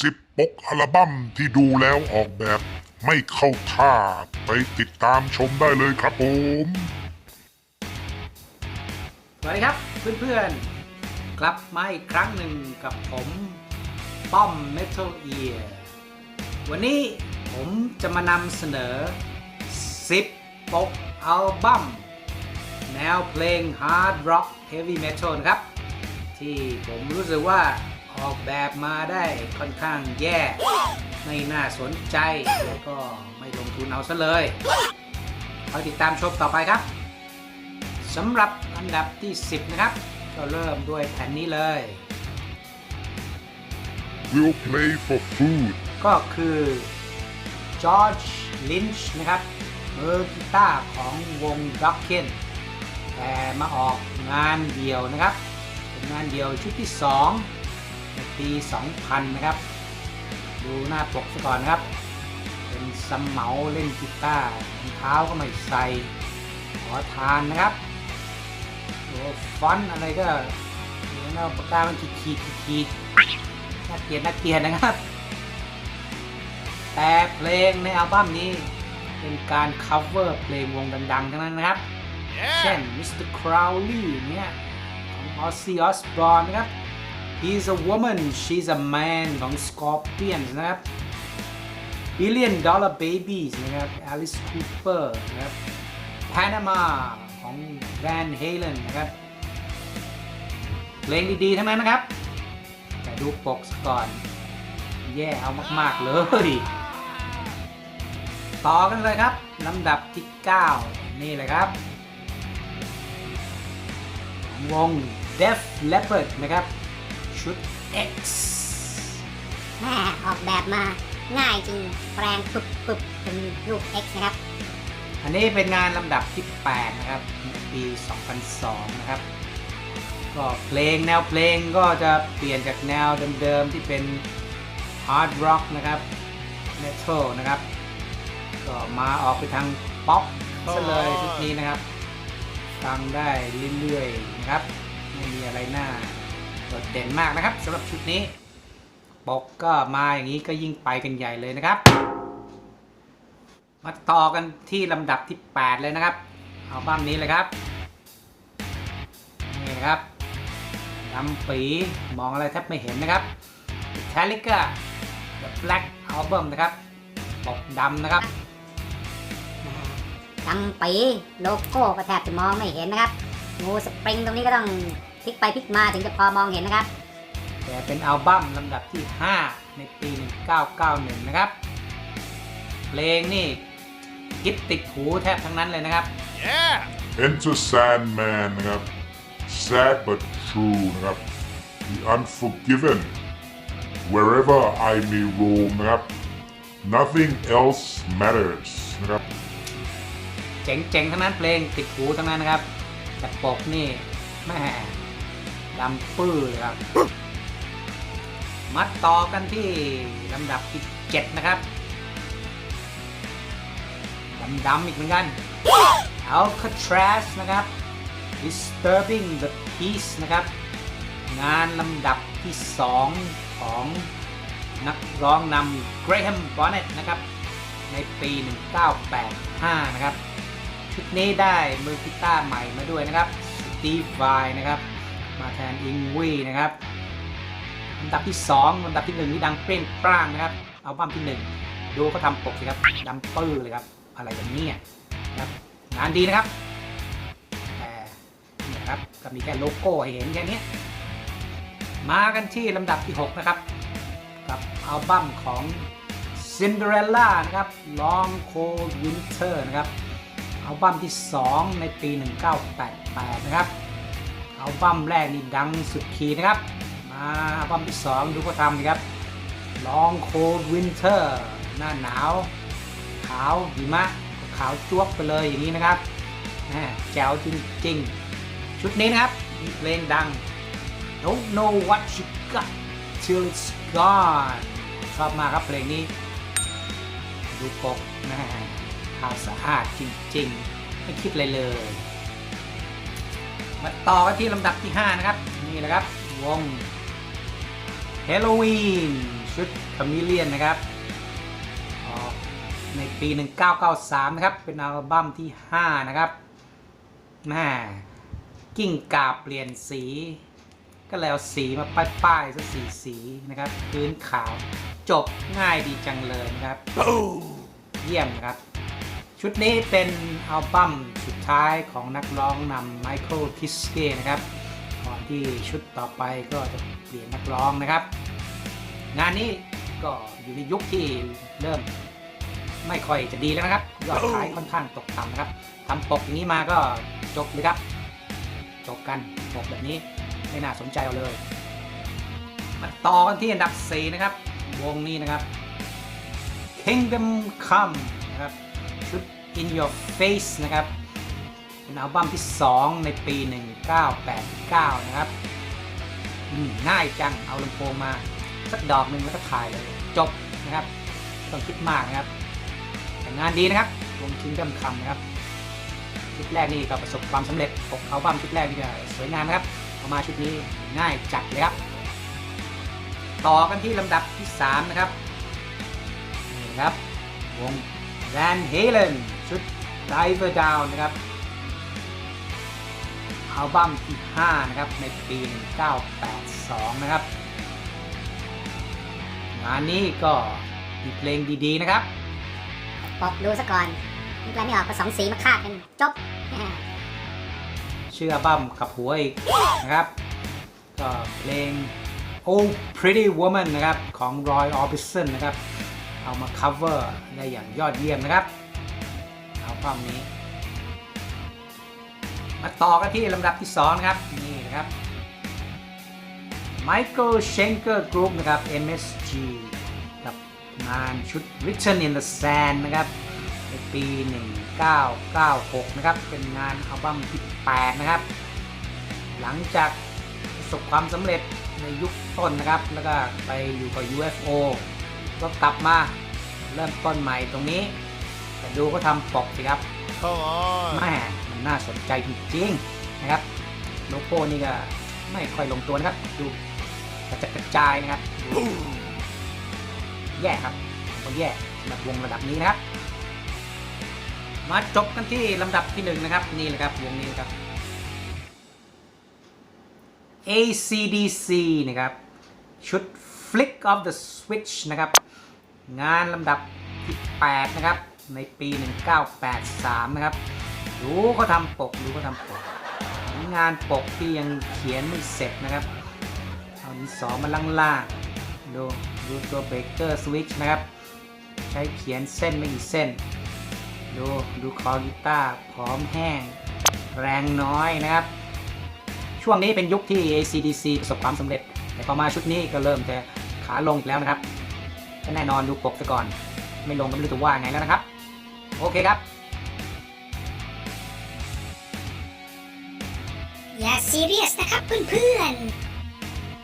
สิบปกอัลบั้มที่ดูแล้วออกแบบไม่เข้าท่าไปติดตามชมได้เลยครับผม สวัสดีครับเพื่อนๆ กลับมาอีกครั้งหนึ่งกับผมป้อม Metal Ear วันนี้ผมจะมานำเสนอ 10 ปกอัลบั้มแนวเพลง Hard Rock Heavy Metal นะครับ ที่ผมรู้สึกว่า ออกแบบมาได้ค่อนข้างแย่ ไม่น่าสนใจ แล้วก็ไม่ลงทุนเอาซะเลยคอยติดตามชมต่อไปครับสำหรับอันดับที่ 10 นะครับ ก็เริ่มด้วยแผ่นนี้เลย We'll play for food ก็คือจอร์จลินช์นะครับมือกีตาร์ของวงด็อกเคนแต่มาออกงานเดียวนะครับ เป็นงานเดียวชุดที่2ใน ปี 2000 นะครับ ดูหน้าปกซะก่อนนะครับ เป็นสมเหมาเล่นกีตาร์รองเท้าก็ไม่ใส่ขอทานนะครับโอ้ฟอนต์อะไรก็เดี๋ยวเราปากกามันขีดขีดขีดขีดน่าเกลียดน่าเกลียดนะครับ แต่เพลงในอัลบั้มนี้เป็นการ cover เพลงวงดังๆ ทั้งนั้นนะครับ เช่น Mr. Crowley เนี่ยของ Ozzy Osbourne นะครับ He's a woman she's a man ของ Scorpions นะครับ Billion Dollar Babies นะครับ Alice Cooper นะครับ Panama ของ Van Halen นะครับ เพลงดีๆ ทั้งนั้นนะครับ แต่ดูปกก่อน แย่เอามากๆเลย ต่อกันเลยครับลำดับที่ 9 นี่เลยครับ วง Def Leppard นะครับ ชุด X แม่ออกแบบมาง่ายจริงแปลงปุบปุบเป็นรูป X นะครับ อันนี้เป็นงานลำดับที่ 8 นะครับในปี 2002 นะครับ ก็เพลงแนวเพลงก็จะเปลี่ยนจากแนวเดิมๆ ที่เป็น hard rock นะครับ metal นะครับ ก็มาออกไปทางป๊อปซะเลยชุดนี้นะครับฟังได้เรื่อยๆนะครับ ไม่มีอะไรน่า โดดเด่นมากนะครับสำหรับชุดนี้ปกก็มาอย่างนี้ก็ยิ่งไปกันใหญ่เลยนะครับ มาต่อกันที่ลำดับที่ 8 เลยนะครับอัลบั้มนี้เลยครับนี่นะครับดำปีมองอะไรแทบไม่เห็นนะครับ Metallica The Black Album นะครับปกดำนะครับจำปีโลโก้ก็แทบจะมองไม่เห็นนะครับงูสปริงตรงนี้ก็ต้อง พลิกไปพลิกมาถึงจะพอมองเห็นนะครับ แต่เป็นอัลบั้มลำดับที่ 5 ในปี 1991 นะครับ เพลงนี่ฮิตติดหูแทบทั้งนั้นเลยนะครับ Enter Sandman นะครับ Sad but true นะครับ The Unforgiven Wherever I may roam นะครับ Nothing else matters นะครับเจ๋งๆทั้งนั้นเพลงติดหูทั้งนั้นนะครับแต่ปกนี่แม่ ดำปื้อเลยครับ มาต่อกันที่ลำดับที่7นะครับดำๆอีกเหมือนกัน Alcatraz นะครับ Disturbing the Peace นะครับ งานลำดับที่ 2 ของนักร้องนำ Graham Bonnet นะครับ ในปี 1985 นะครับ ชุดนี้ได้มือกีตาร์ใหม่มาด้วยนะครับสตีฟไวนะครับ มาแทนอิงวีนะครับอันดับที่ 2 อันดับที่ 1 นี่ดังเปรี้ยงปร้างนะครับอัลบั้มที่ 1 ดูเขาทำปกสิครับดำปื้อเลยครับ อะไรอย่างนี้นะครับงานดีนะครับแต่นี่ครับก็มีแค่โลโก้เห็นแค่นี้มากันที่ลำดับที่ 6 นะครับ กับอัลบั้มของ Cinderella นะครับ Long Cold Winter นะครับอัลบั้มที่ 2 ในปี 1988 นะครับ อัลบั้มแรกนี่ดังสุดขีดนะครับ มาอัลบั้มที่ 2 ดูเขาทำนะครับ Long Cold Winter หน้าหนาว ขาวหิมะ ขาวจ้วกไปเลยอย่างนี้นะครับแหม่แจ๋วจริงๆ ชุดนี้นะครับมีเพลงดัง Don't know what you got till it's gone ชอบมากครับเพลงนี้ ดูปกนะฮะขาวสะอาดจริงๆ ไม่คิดเลยเลย มาต่อกันที่ลำดับที่ 5 นะครับ นี่แหละครับ วง Halloween ชุดคามิเลียนนะครับออกในปี 1993 นะครับ เป็นอัลบั้มที่ 5 นะครับแม่กิ้งกาเปลี่ยนสี ก็แล้วสีมาป้ายๆสักสีสีนะครับ พื้นขาวจบง่ายดีจังเลยนะครับเยี่ยมครับ ชุดนี้เป็นอัลบั้มสุดท้ายของนักร้องนำไมเคิลคิสเก้นะครับก่อนที่ชุดต่อไปก็จะเปลี่ยนนักร้องนะครับ งานนี้ก็อยู่ในยุคที่เริ่มไม่ค่อยจะดีแล้วนะครับยอดขายค่อนข้างตกต่ำนะครับทำปกอย่างนี้มาก็จบเลยครับ จบกันปกแบบนี้ไม่น่าสนใจเอาเลยมาต่อกันที่อันดับ4นะครับ วงนี้นะครับ Kingdom Come In Your Face นะครับ เป็นอัลบั้มที่ 2 ในปี 1989 นะครับง่ายจัง เอาลำโพงมา สักดอกหนึ่งแล้วก็ถ่ายเลยจบนะครับไม่ต้องคิดมากนะครับแต่งานดีนะครับวง Kingdom Come นะครับชุดแรกนี่ก็ประสบความสำเร็จปกอัลบั้มชุดแรกนี่ก็สวยงามนะครับเอามาชุดนี้ง่ายจัดเลยครับ ต่อกันที่ลำดับที่ 3 นะครับนี่ครับวง Van Halen ชุด Diver Down นะครับอัลบั้มที่ 5 นะครับ ในปี 1982 นะครับ งานนี้ก็มีเพลงดีๆ นะครับปกดูซะก่อนนึกอะไรไม่ออกผสมสีมาคาดกัน จบชื่ออัลบั้มขับหัวอีกนะครับ ก็เพลง Oh Pretty Woman นะครับ ของ Roy Orbison นะครับ เอามา cover ได้อย่างยอดเยี่ยมนะครับ อัลบั้มนี้ มาต่อกันที่ลำดับที่ 2 ครับ นี่นะครับ Michael Schenker Group นะครับ MSG กับงานชุด Written in the Sand นะครับในปี 1996 นะครับ เป็นงานอัลบั้มที่ 8 นะครับ หลังจากประสบความสำเร็จในยุคต้นนะครับ แล้วก็ไปอยู่กับ UFO ก็กลับมาเริ่มต้นใหม่ตรงนี้ แต่ดูก็ทำปกสิครับ Come on. แม่มันน่าสนใจจริงๆนะครับโลโก้นี่ก็ไม่ค่อยลงตัวนะครับ ดูกระจัดกระจายนะครับดูแย่ครับก็แย่สำหรับวงระดับนี้นะครับ มาจบกันที่ลำดับที่หนึ่งนะครับ นี่เลยครับวงนี้นะครับ ACDC นะครับชุด Flick of the Switch นะครับ งานลำดับที่ 8 นะครับ ในปี 1983 นะครับ ดูเขาทำปก ดูเขาทำปก งานปกที่ยังเขียนไม่เสร็จนะครับ เอาดินสอมาล่างๆ ดูดูตัวเบเกอร์สวิตช์นะครับ ใช้เขียนเส้นไม่กี่เส้น ดูดูคอกีตาร์พร้อมแห้ง แรงน้อยนะครับ ช่วงนี้เป็นยุคที่ ACDC ประสบความสำเร็จ แต่พอมาชุดนี้ก็เริ่มจะขาลงอีกแล้วนะครับก็แน่นอนดูปกซะก่อน ไม่ลงก็ไม่รู้จะว่าไงแล้วนะครับ โอเคครับ อย่าซีเรียสนะครับเพื่อน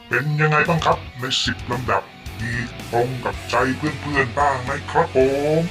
เป็นยังไงบ้างครับในสิบลำดับมีตรงกับใจเพื่อนๆบ้างไหมครับผม